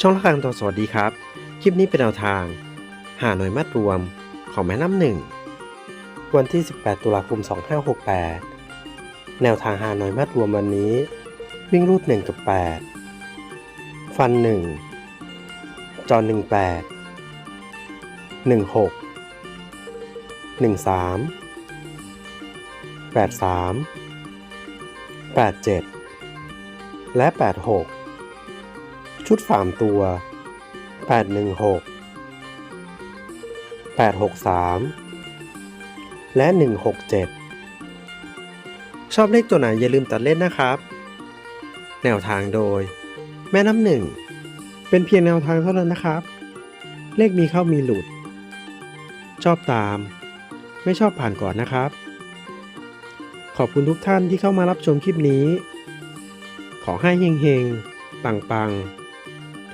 ช่องละครังตัวสวัสดีครับ คลิปนี้เป็นแนวทาง หาหน่วยมัดรวมของแม่น้ำหนึ่ง วันที่ 18 ตุลาคม 2568 แนวทางหาหน่วยมัดรวมวันนี้ วิ่งรูด 1 กับ 8 ฟัน 1 จอ 18 16 13 83 87 และ 86 ชุด 3 ตัว 816 863 และ 167 ชอบเลขตัวไหนอย่าลืมตัดเล่นนะครับ แนวทางโดย แม่น้ำหนึ่ง เป็นเพียงแนวทางเท่านั้นนะครับ เลขมีเข้ามีหลุด ชอบตาม ไม่ชอบผ่านก่อนนะครับ ขอบคุณทุกท่านที่เข้ามารับชมคลิปนี้ ขอให้เฮงๆ ปังๆ